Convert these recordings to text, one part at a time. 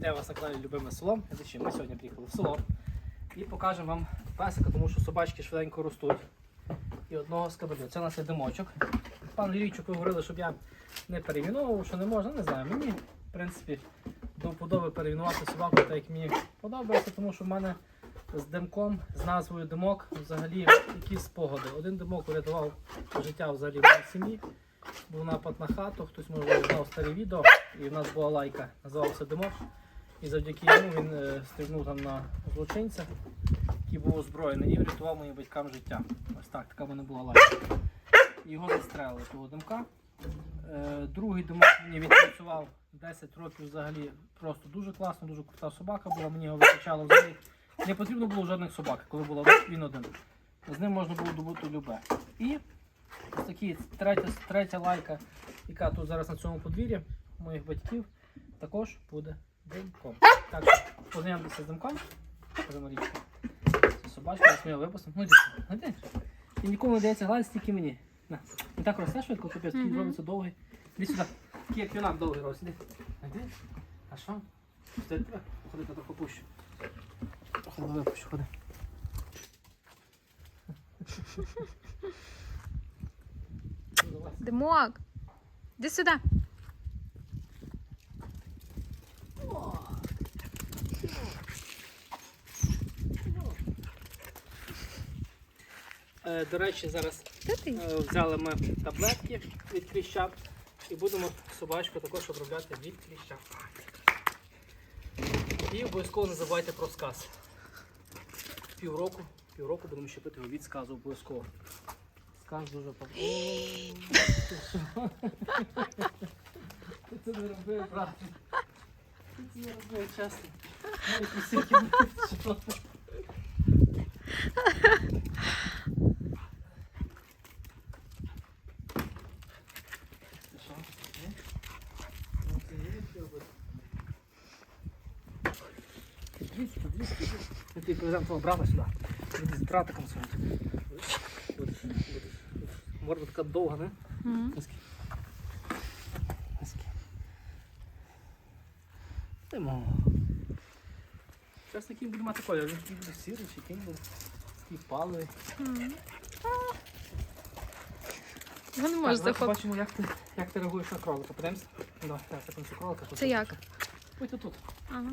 Вітаю вас на каналі Любиме село. Ми сьогодні приїхали в село і покажемо вам песика, тому що собачки швиденько ростуть. І одного скабелю. Це у нас є димочок. Пан Лірійчук, ви говорили, щоб я не перейменовував, що не можна, не знаю. Мені, в принципі, до вподоби перейменувати собаку, так як мені подобається, тому що в мене з димком, з назвою димок, взагалі якісь спогади. Один димок урятував життя взагалі в сім'ї. Був напад на хату, хтось може знав старі відео, і в нас була лайка, називався Димок. І завдяки йому він е, стрибнув там на злочинця, який був озброєний, і врятував моїм батькам життя. Ось так, така в мене була лайка. Його застрелили того димка. Е, другий димок мені відпрацював 10 років взагалі просто дуже класно, дуже крута собака була, мені його вистачало взагалі. Не потрібно було жодних собак, коли була він один. З ним можна було добути любе. І Ось такі третя, третя лайка, яка тут зараз на цьому подвір'ї моїх батьків, також буде димком. Так, познайомтеся з димком. Це собачка, ми його випустимо. Ну, дійсно, глади. І нікому не дається гладити, тільки мені. На. Він так росте швидко, капець, такий робиться довгий. Іди сюди. Такий як юнак довгий рос. Іди. Іди. А що? Стоїть тебе? Ходи, я трохи пущу. Трохи випущу, ходи. Ну. Димок, іди сюди. До речі, зараз е, взяли ми таблетки від кліща і будемо собачку також обробляти від кліща. І обов'язково не забувайте про сказ. Півроку, півроку будемо щепити його від сказу обов'язково. Сказ дуже ти? Ти це не робив, брат. Ти це не робив, чесно. 200, 200. Ми тобі повеземо твого брата сюди. Буде з дратиком своїм. Будеш, будеш. Морда така довга, не? Угу. Димо. Зараз на кінь буде мати колір, він буде чи кінь буде такий палий. Я не можу Так, захопити. Бачимо, як ти, як ти реагуєш на кролика. Подивимось? Да, так, так, кролика. Це як? Ось отут. Ага.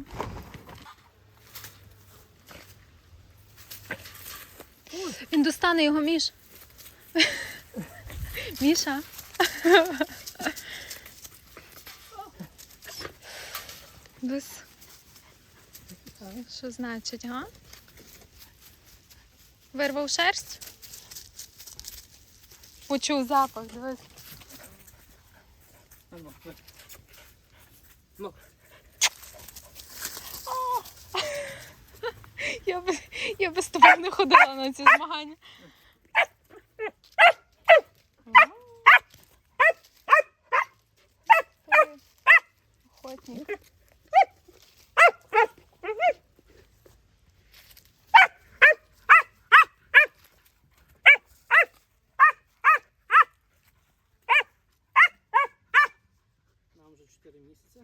Він достане його, Міш. Міша. Дивись. Що значить, га? Вирвав шерсть? Почув запах, дивись. Ну, ви. ну, Я би, я би з тобою не ходила на ці змагання. Охотник. нам вже 4 місяці.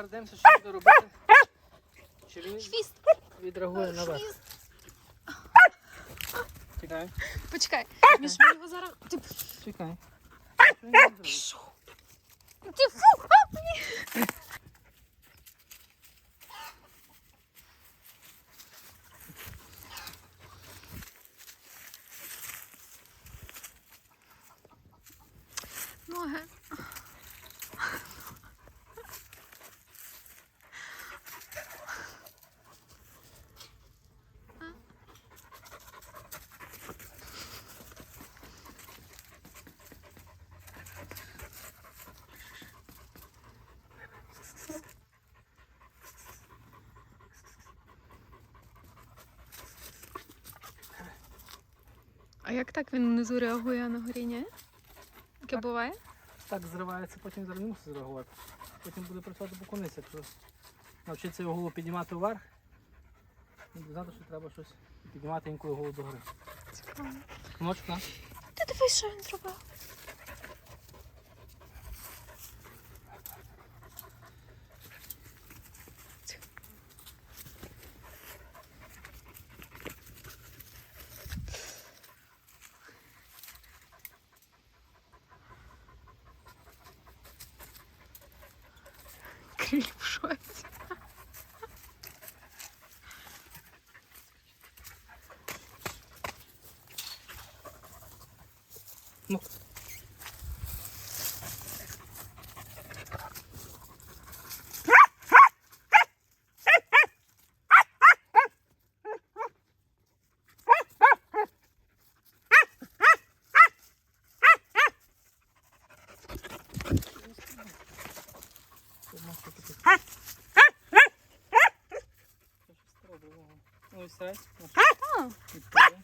Тепер дивимося, що буде робити. Чи він Хвіст. відреагує на вас? Хвіст. Чекай, Почекай. Між ми його зараз. Ти, чекай. Що він ти фу! А, ні. А як так він внизу реагує на горіння? Яке буває? Так зривається, потім зараз не мусить зреагувати. Потім буде працювати по кониці. Якщо навчиться його голову піднімати вверх, він буде знати, що треба щось піднімати інколи голову догори. Цікаво. Ночок. Ти дивись, що він зробив. Криль в шоці. І Відповідь.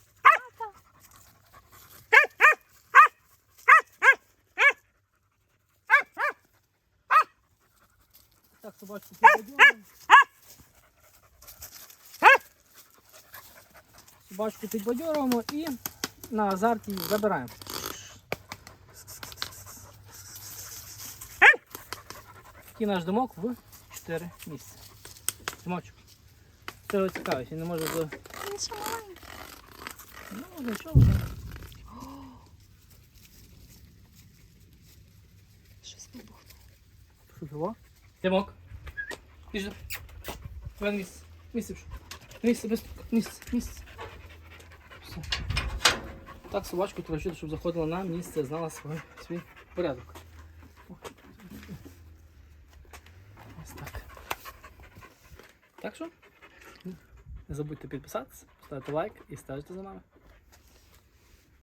Так, собачку підбадьоруємо. Собачку підбадьоруємо і на азарт її забираємо. Такий наш домок в 4 місця. Димочок. Це його він не може до. він ще маленький. Ну, нічого. вже. Щось вибухнуло. Що того? Димок. Біжи. Вен місце. Місце пішов. Місце, без місце, місце. Все. Так собачку треба щоб заходила на місце, знала свій, свій порядок. Ось так. Так що? Не забудьте підписатися, ставити лайк і стежити за нами.